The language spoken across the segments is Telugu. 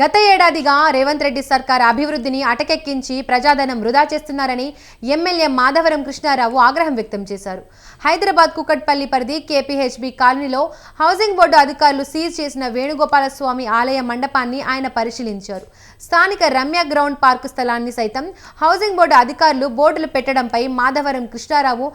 గత ఏడాదిగా రేవంత్ రెడ్డి సర్కార్ అభివృద్ధిని అటకెక్కించి ప్రజాధనం వృధా చేస్తున్నారని ఎమ్మెల్యే మాధవరం కృష్ణారావు ఆగ్రహం వ్యక్తం చేశారు. హైదరాబాద్ కుకట్పల్లి పరిధి కేపీహెచ్బి కాలనీలో హౌసింగ్ బోర్డు అధికారులు సీజ్ చేసిన వేణుగోపాల స్వామి ఆలయ మండపాన్ని ఆయన పరిశీలించారు. స్థానిక రమ్య గ్రౌండ్ పార్కు స్థలాన్ని సైతం హౌసింగ్ బోర్డు అధికారులు బోర్డులు పెట్టడంపై మాధవరం కృష్ణారావు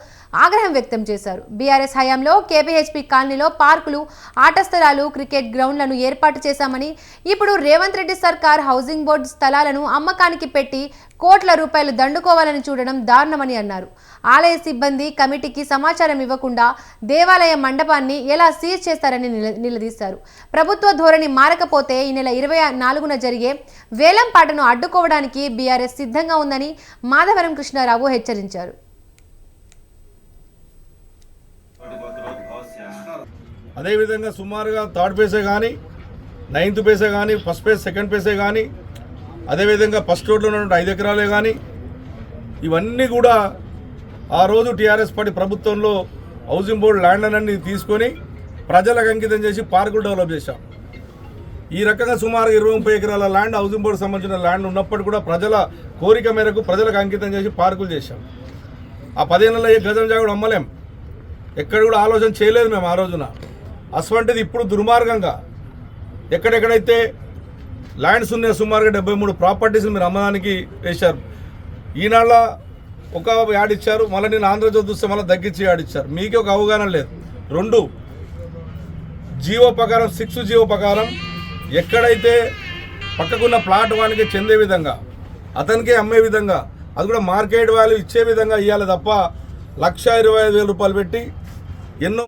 ఆగ్రహం వ్యక్తం చేశారు. బీఆర్ఎస్ హయాంలో కేపీహెచ్బి కాలనీలో పార్కులు ఆట స్థలాలు క్రికెట్ గ్రౌండ్లను ఏర్పాటు చేశామని ఇప్పుడు రేవంత్ రెడ్డి సర్కార్ హౌసింగ్ బోర్డు స్థలాలను అమ్మకానికి పెట్టి కోట్ల రూపాయలు దండుకోవాలని చూడడం దారుణమని అన్నారు. ఆలయ సిబ్బంది కమిటీకి సమాచారం ఇవ్వకుండా దేవాలయ మండపాన్ని ఎలా సీజ్ చేస్తారని నిలదీశారు. ప్రభుత్వ ధోరణి మారకపోతే ఈ నెల ఇరవై నాలుగున జరిగే వేలం పాటను అడ్డుకోవడానికి బీఆర్ఎస్ సిద్ధంగా ఉందని మాధవరం కృష్ణారావు హెచ్చరించారు. అదేవిధంగా సుమారుగా థర్డ్ పేసే కానీ నైన్త్ పేసే కానీ ఫస్ట్ పేస్ సెకండ్ పేసే కానీ అదేవిధంగా ఫస్ట్ రోడ్లో ఉన్నటువంటి ఐదు ఎకరాలే కానీ ఇవన్నీ కూడా ఆ రోజు టీఆర్ఎస్ పార్టీ ప్రభుత్వంలో హౌసింగ్ బోర్డు ల్యాండ్ అన్ని తీసుకొని ప్రజలకు అంకితం చేసి పార్కులు డెవలప్ చేశాం. ఈ రకంగా సుమారు ఇరవై ముప్పై ఎకరాల ల్యాండ్ హౌసింగ్ బోర్డు సంబంధించిన ల్యాండ్ ఉన్నప్పటికీ కూడా ప్రజల కోరిక మేరకు ప్రజలకు అంకితం చేసి పార్కులు చేశాం. ఆ పదిహేనుల గజం జాగుడు అమ్మలేం. ఎక్కడ కూడా ఆలోచన చేయలేదు మేము ఆ రోజున. అటువంటిది ఇప్పుడు దుర్మార్గంగా ఎక్కడెక్కడైతే ల్యాండ్స్ ఉన్నాయి సుమారుగా డెబ్బై మూడు ప్రాపర్టీస్ మీరు అమ్మడానికి వేశారు. ఈనాళ్ళ ఒక యాడ్ ఇచ్చారు మళ్ళీ నేను ఆంధ్రజ్యోతి చూస్తే మళ్ళీ తగ్గించి యాడ్ ఇచ్చారు. మీకే ఒక అవగాహన లేదు. రెండు జీవో ప్రకారం సిక్స్ జీవో ప్రకారం ఎక్కడైతే పక్కకున్న ప్లాట్ వానికి చెందే విధంగా అతనికే అమ్మే విధంగా అది కూడా మార్కెట్ వాల్యూ ఇచ్చే విధంగా ఇవ్వాలి తప్ప లక్ష ఇరవై ఐదు వేల రూపాయలు పెట్టి ఎన్నో